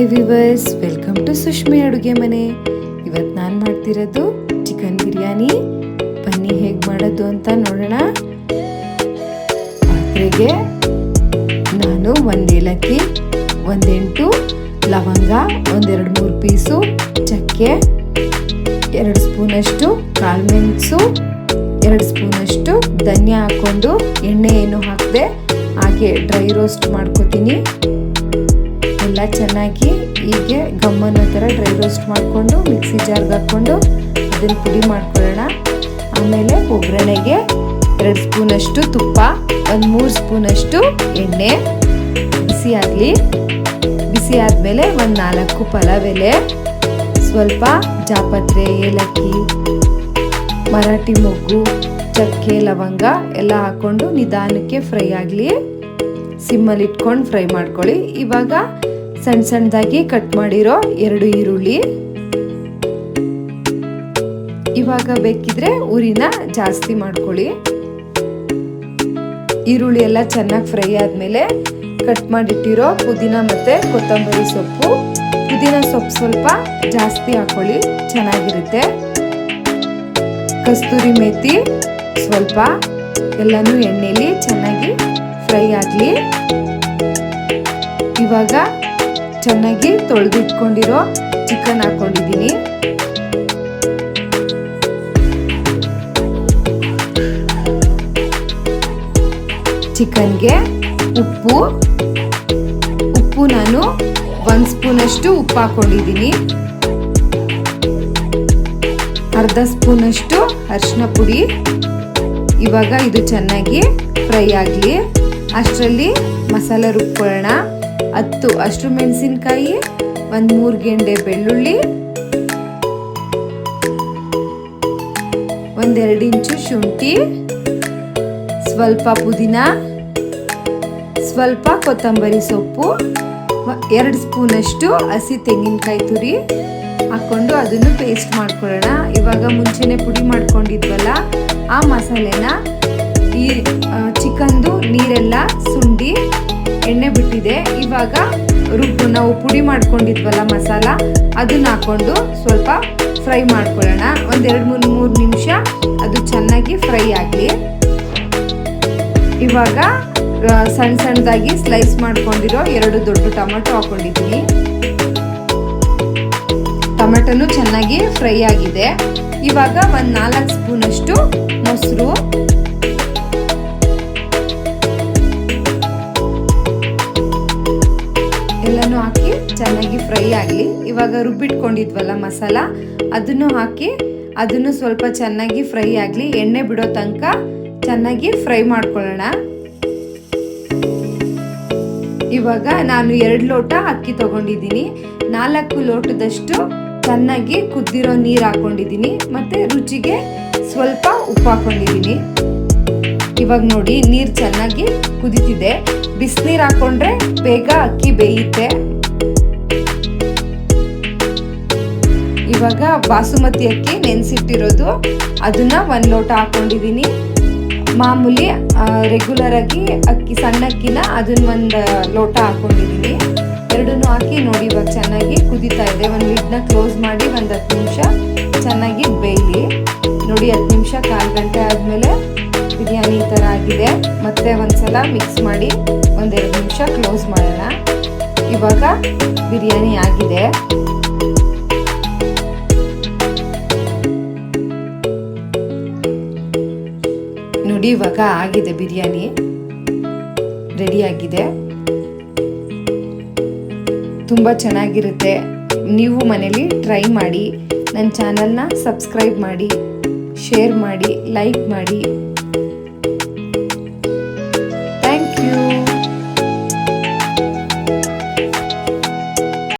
Hi viewers welcome to Sushmi ಅಡುಗೆ ಮನೆ ಇವತ್ತು ನಾನು ಮಾಡ್ತಿರೋದು ಚಿಕನ್ ಬಿರಿಯಾನಿ. ಬನ್ನಿ ಹೇಗೆ ಮಾಡೋದು ಅಂತ ನೋಡೋಣ. ಪಾತ್ರೆಗೆ ನಾನು ಒಂದು ಏಲಕ್ಕಿ, ಒಂದೆಂಟು ಲವಂಗ, ಒಂದೆರಡು ಮೂರು ಪೀಸು ಚಕ್ಕೆ, ಎರಡು ಸ್ಪೂನಷ್ಟು ಕಾಳು ಮೆಣಸು, ಎರಡು ಸ್ಪೂನಷ್ಟು ಧನ್ಯ ಹಾಕ್ಕೊಂಡು ಎಣ್ಣೆ ಏನು ಹಾಕದೆ ಹಾಗೆ ಡ್ರೈ ರೋಸ್ಟ್ ಮಾಡ್ಕೋತೀನಿ. ಚೆನ್ನಾಗಿ ಹೀಗೆ ಗಮ್ಮನ್ನೋ ಥರ ಡ್ರೈ ರೋಸ್ಟ್ ಮಾಡಿಕೊಂಡು, ಮಿಕ್ಸಿ ಜಾರ್ಗೆ ಹಾಕ್ಕೊಂಡು ಅದನ್ನು ಪುಡಿ ಮಾಡ್ಕೊಳ್ಳೋಣ. ಆಮೇಲೆ ಒಗ್ಗರಣೆಗೆ ಎರಡು ಸ್ಪೂನಷ್ಟು ತುಪ್ಪ, ಒಂದು ಮೂರು ಸ್ಪೂನಷ್ಟು ಎಣ್ಣೆ, ಬಿಸಿ ಆಗಲಿ. ಬಿಸಿ ಆದಮೇಲೆ ಒಂದು ನಾಲ್ಕು ಪಲಾವ್ ಎಲೆ, ಸ್ವಲ್ಪ ಜಾಪತ್ರೆ, ಏಲಕ್ಕಿ, ಮರಾಠಿ ಮೊಗ್ಗು, ಚಕ್ಕೆ, ಲವಂಗ ಎಲ್ಲ ಹಾಕ್ಕೊಂಡು ನಿಧಾನಕ್ಕೆ ಫ್ರೈ ಆಗಲಿ. ಸಿಮ್ಮಲ್ಲಿ ಇಟ್ಕೊಂಡು ಫ್ರೈ ಮಾಡ್ಕೊಳ್ಳಿ. ಇವಾಗ ಸಣ್ಣ ಸಣ್ಣದಾಗಿ ಕಟ್ ಮಾಡಿರೋ ಎರಡು ಈರುಳ್ಳಿ. ಇವಾಗ ಬೇಕಿದ್ರೆ ಉರಿನ ಜಾಸ್ತಿ ಮಾಡ್ಕೊಳ್ಳಿ. ಈರುಳ್ಳಿ ಎಲ್ಲ ಚೆನ್ನಾಗಿ ಫ್ರೈ ಆದಮೇಲೆ ಕಟ್ ಮಾಡಿಟ್ಟಿರೋ ಪುದೀನ ಮತ್ತೆ ಕೊತ್ತಂಬರಿ ಸೊಪ್ಪು. ಪುದೀನ ಸೊಪ್ಪು ಸ್ವಲ್ಪ ಜಾಸ್ತಿ ಹಾಕೊಳ್ಳಿ, ಚೆನ್ನಾಗಿರುತ್ತೆ. ಕಸ್ತೂರಿ ಮೇಥಿ ಸ್ವಲ್ಪ, ಎಲ್ಲನೂ ಎಣ್ಣೆಯಲ್ಲಿ ಚೆನ್ನಾಗಿ ಫ್ರೈ ಆಗಲಿ. ಇವಾಗ ಚೆನ್ನಾಗಿ ತೊಳೆದಿಟ್ಕೊಂಡಿರೋ ಚಿಕನ್ ಹಾಕೊಂಡಿದ್ದೀನಿ. ಚಿಕನ್ಗೆ ಉಪ್ಪು. ಉಪ್ಪು ನಾನು ಒಂದು ಸ್ಪೂನಷ್ಟು ಉಪ್ಪು ಹಾಕೊಂಡಿದ್ದೀನಿ. ಅರ್ಧ ಸ್ಪೂನಷ್ಟು ಅರಿಶಿನ ಪುಡಿ. ಇವಾಗ ಇದು ಚೆನ್ನಾಗಿ ಫ್ರೈ ಆಗಲಿ. ಅಷ್ಟರಲ್ಲಿ ಮಸಾಲೆ ರುಬ್ಕೊಳ್ಳೋಣ. ಹತ್ತು ಅಷ್ಟು ಮೆಣಸಿನಕಾಯಿ, ಒಂದು ಮೂರು ಗೆಂಡೆ ಬೆಳ್ಳುಳ್ಳಿ ಒಂದೆರಡು ಇಂಚು ಶುಂಠಿ, ಸ್ವಲ್ಪ ಪುದೀನ, ಸ್ವಲ್ಪ ಕೊತ್ತಂಬರಿ ಸೊಪ್ಪು ಎರಡು ಸ್ಪೂನಷ್ಟು ಹಸಿ ತೆಂಗಿನಕಾಯಿ ತುರಿ ಹಾಕ್ಕೊಂಡು ಅದನ್ನು ಪೇಸ್ಟ್ ಮಾಡ್ಕೊಳ್ಳೋಣ. ಇವಾಗ ಮುಂಚೆನೆ ಪುಡಿ ಮಾಡ್ಕೊಂಡಿದ್ವಲ್ಲ, ಆ ಮಸಾಲೆನ ಈ ಚಿಕನ್ದು ನೀರೆಲ್ಲ ಸುಂಡಿ ಎಣ್ಣೆ ಬಿಟ್ಟಿದೆ. ಇವಾಗ ರುಬ್ಬು, ನಾವು ಪುಡಿ ಮಾಡ್ಕೊಂಡಿದ್ವಲ್ಲ ಮಸಾಲ, ಅದನ್ನ ಹಾಕೊಂಡು ಸ್ವಲ್ಪ ಫ್ರೈ ಮಾಡ್ಕೊಳ್ಳೋಣ. ಒಂದೆರಡು ಮೂರು ಮೂರು ನಿಮಿಷ ಅದು ಚೆನ್ನಾಗಿ ಫ್ರೈ ಆಗಲಿ. ಇವಾಗ ಸಣ್ಣ ಸಣ್ಣದಾಗಿ ಸ್ಲೈಸ್ ಮಾಡ್ಕೊಂಡಿರೋ ಎರಡು ದೊಡ್ಡ ಟೊಮೆಟೊ ಹಾಕೊಂಡಿದ್ದೀನಿ. ಟೊಮೆಟೊನು ಚೆನ್ನಾಗಿ ಫ್ರೈ ಆಗಿದೆ. ಇವಾಗ ಒಂದು ನಾಲ್ಕು ಸ್ಪೂನಷ್ಟು ಮೊಸರು ಚೆನ್ನಾಗಿ ಫ್ರೈ ಆಗಲಿ. ಇವಾಗ ರುಬ್ಬಿಟ್ಕೊಂಡಿದ್ವಲ್ಲ ಮಸಾಲ, ಅದನ್ನು ಹಾಕಿ, ಅದನ್ನು ಸ್ವಲ್ಪ ಚೆನ್ನಾಗಿ ಫ್ರೈ ಆಗಲಿ. ಎಣ್ಣೆ ಬಿಡೋ ತನಕ ಚೆನ್ನಾಗಿ ಫ್ರೈ ಮಾಡ್ಕೊಳ್ಳೋಣ. ಇವಾಗ ನಾನು ಎರಡು ಲೋಟ ಅಕ್ಕಿ ತಗೊಂಡಿದ್ದೀನಿ. ನಾಲ್ಕು ಲೋಟದಷ್ಟು ಚೆನ್ನಾಗಿ ಕುದ್ದಿರೋ ನೀರು ಹಾಕೊಂಡಿದ್ದೀನಿ. ಮತ್ತು ರುಚಿಗೆ ಸ್ವಲ್ಪ ಉಪ್ಪು ಹಾಕೊಂಡಿದ್ದೀನಿ. ಇವಾಗ ನೋಡಿ, ನೀರು ಚೆನ್ನಾಗಿ ಕುದಿತಿದೆ. ಬಿಸಿನೀರು ಹಾಕೊಂಡ್ರೆ ಬೇಗ ಅಕ್ಕಿ ಬೇಯುತ್ತೆ. ಇವಾಗ ಬಾಸುಮತಿ ಅಕ್ಕಿ ನೆನೆಸಿಟ್ಟಿರೋದು. ಅದನ್ನು ಒಂದು ಲೋಟ ಹಾಕ್ಕೊಂಡಿದ್ದೀನಿ ಮಾಮೂಲಿ ರೆಗ್ಯುಲರ್ ಆಗಿ ಅಕ್ಕಿ ಸಣ್ಣ ಅಕ್ಕಿನ ಅದನ್ನ ಒಂದು ಲೋಟ ಹಾಕ್ಕೊಂಡಿದ್ದೀನಿ ಎರಡನ್ನೂ ಹಾಕಿ ನೋಡಿ ಇವಾಗ ಚೆನ್ನಾಗಿ ಕುದೀತಾ ಇದೆ. ಒಂದು ಲಿಡ್ನ ಕ್ಲೋಸ್ ಮಾಡಿ ಒಂದು ಹತ್ತು ನಿಮಿಷ ಚೆನ್ನಾಗಿ ಬೇಯಲಿ. ನೋಡಿ, ಹತ್ತು ನಿಮಿಷ ಕಾಲು ಗಂಟೆ ಆದಮೇಲೆ ಬಿರಿಯಾನಿ ಈ ಥರ ಆಗಿದೆ. ಮತ್ತೆ ಒಂದ್ಸಲ ಮಿಕ್ಸ್ ಮಾಡಿ ಒಂದೆರಡು ನಿಮಿಷ ಕ್ಲೋಸ್ ಮಾಡೋಣ. ಇವಾಗ ಬಿರಿಯಾನಿ ಆಗಿದೆ. ನೋಡಿ ಇವಾಗ ಆಗಿದೆ ಬಿರಿಯಾನಿ. ರೆಡಿ ಆಗಿದೆ ತುಂಬ ಚೆನ್ನಾಗಿರುತ್ತೆ. ನೀವು ಮನೇಲಿ ಟ್ರೈ ಮಾಡಿ. ನನ್ನ ಚಾನಲ್ನ ಸಬ್ಸ್ಕ್ರೈಬ್ ಮಾಡಿ, ಶೇರ್ ಮಾಡಿ, ಲೈಕ್ ಮಾಡಿ.